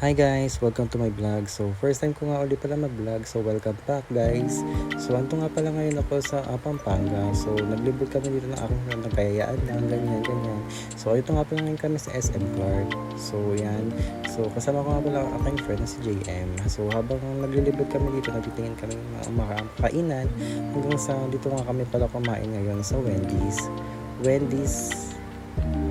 Hi guys! Welcome to my vlog. So, first time ko nga ulit pala mag-vlog. So, welcome back guys. So, anto nga pala ngayon ako sa uh, Pampanga. So, naglibot kami dito ng aking friend. Nagkayayaan lang, ganyan, ganyan. So, ito nga pala ngayon kami sa SM Clark. So, yan. So, kasama ko nga pala ang aking friend na si JM. So, habang naglilibot kami dito, nagtitingin kami ng mga makakainan. Hanggang sa dito nga kami pala kumain ngayon sa Wendy's. Wendy's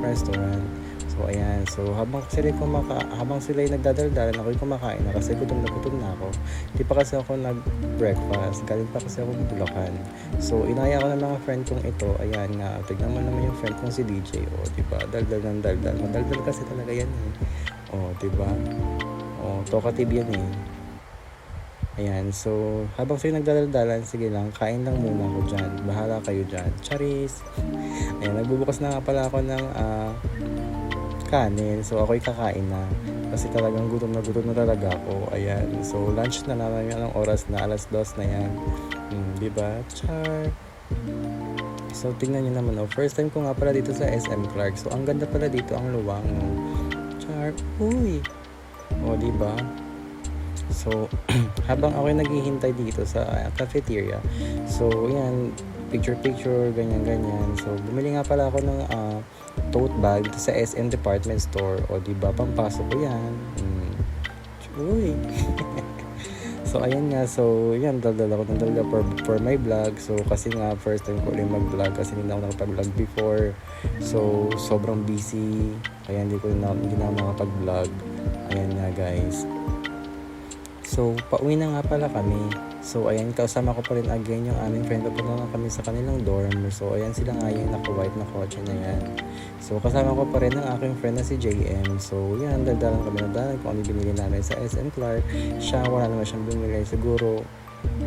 restaurant. So ayan, so habang sila kumaka habang sila ay nagdadaldalan ako'y kumakain na kasi gutom na gutom na ako. Di pa kasi ako nag-breakfast, galing pa kasi ako Bulacan. So inaya ko ng mga friend kong ito, ayan nga, tignan mo naman yung friend kong si DJ, o oh, di ba? Daldal ng daldal. Madaldal kasi talaga yan eh. Oh, di ba? Oh, talkative yan eh. Ayan, so habang sila nagdadaldalan, sige lang, kain lang muna ako dyan. Bahala kayo dyan. Charis! Ayan, nagbubukas na nga pala ako ng uh, kanin. So, ako'y kakain na. Kasi talagang gutom na gutom na talaga ako. Ayan. So, lunch na naman yan ang oras na. Alas dos na yan. Hmm, di ba? Char! So, tingnan nyo naman. Oh. First time ko nga pala dito sa SM Clark. So, ang ganda pala dito ang luwang. Oh. Char! Uy! Oh, di ba? So, habang ako'y naghihintay dito sa uh, cafeteria, so, yan, picture-picture, ganyan-ganyan. So, bumili nga pala ako ng uh, tote bag sa SM Department Store. O, di ba pampasok ko yan. Mm. Uy! so, ayan nga. So, yan, daldal ako ng daldal for, for my vlog. So, kasi nga, first time ko ulit mag-vlog kasi hindi na ako nakapag-vlog before. So, sobrang busy. Kaya hindi ko na, hindi na ako nakapag-vlog. Ayan nga, guys. So, pauwi na nga pala kami. So, ayan, kasama ko pa rin again yung aming friend. Papunta na kami sa kanilang dorm. So, ayan sila nga yung naka-white na kotse na yan. So, kasama ko pa rin ang aking friend na si JM. So, yan, dadalan kami ng dalan kung ano binili namin sa SM Clark. Siya, wala naman siyang bumili. Siguro,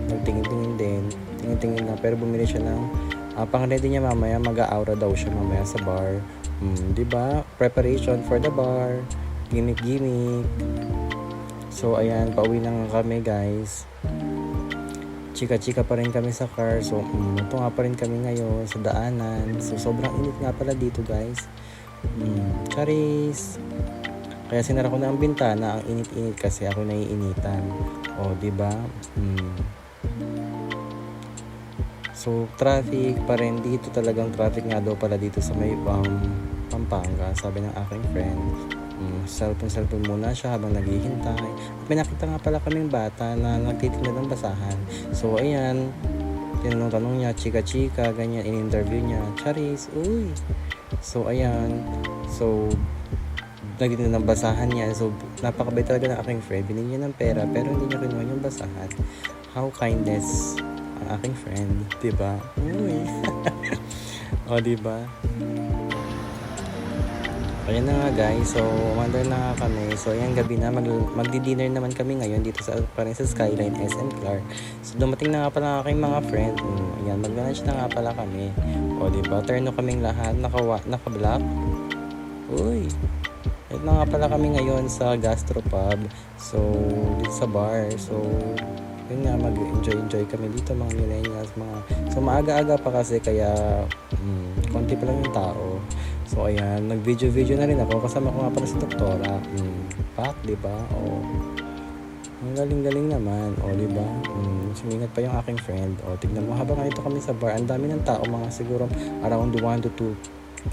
nagtingin-tingin din. Tingin-tingin na. Pero bumili siya ng uh, pang-ready niya mamaya. Mag-aura daw siya mamaya sa bar. Hmm, di ba? Preparation for the bar. Gimmick-gimmick. So, ayan, pauwi na nga kami, guys. Chika-chika pa rin kami sa car. So, um, ito pa rin kami ngayon sa daanan. So, sobrang init nga pala dito, guys. Um, charis! Kaya sinara ko na ang bintana. Ang init-init kasi ako naiinitan. O, oh, di ba? Um, so, traffic pa rin dito. Talagang traffic nga daw pala dito sa may um, Pampanga. Sabi ng aking friend. Um, cellphone-cellphone muna siya habang naghihintay. At may nakita nga pala kaming bata na nagtitinda ng basahan. So, ayan, tinanong-tanong niya, chika-chika, ganyan, in-interview niya, Charis, uy. So, ayan, so, nagtitinda ng basahan niya. So, napakabait talaga ng aking friend. Binigyan niya ng pera, pero hindi niya kinuha yung basahan. How kindness ang aking friend, diba? Uy. o, diba? Ayan na nga guys, so umandar na nga kami. So ayan gabi na, mag, magdi-dinner naman kami ngayon dito sa, pa sa Skyline SM Clark. So dumating na nga pala aking mga friend. Mm, ayan, mag-lunch na nga pala kami. O diba, turno kaming lahat, naka, naka-black. Uy, ito na nga pala kami ngayon sa gastropub. So, dito sa bar. So, yun nga, mag-enjoy-enjoy kami dito mga millennials. Mga... So, maaga-aga pa kasi kaya mm, konti pa lang yung tao. So, ayan, nag-video-video na rin ako. Kasama ko nga pala si Doktora. Mm, pak, di ba? O, ang galing-galing naman. O, di ba? Mm, sumingat pa yung aking friend. O, tignan mo, habang ito kami sa bar, ang dami ng tao, mga siguro around 1 to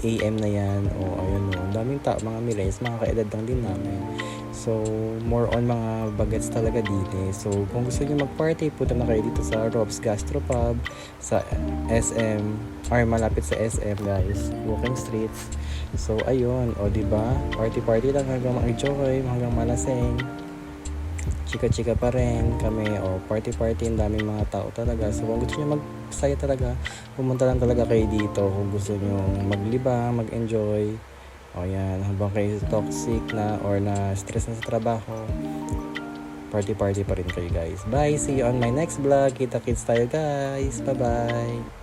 2 AM na yan. O, ayun o. Ang daming tao, mga millennials, mga kaedad lang din namin. So, more on mga bagets talaga dito. So, kung gusto niyo mag-party, punta na kayo dito sa Rob's Gastropub, sa SM, or malapit sa SM, guys. Walking streets. So, ayun. O, ba Party-party lang hanggang ma-enjoy, hanggang malaseng. Chika-chika pa rin kami. O, party-party. Ang daming mga tao talaga. So, kung gusto niyo magsaya talaga, pumunta lang talaga kayo dito. Kung gusto niyo maglibang, mag-enjoy. O yan, habang kayo toxic na or na stress na sa trabaho, party-party pa rin kayo guys. Bye! See you on my next vlog. Kita-kits tayo guys. Bye-bye!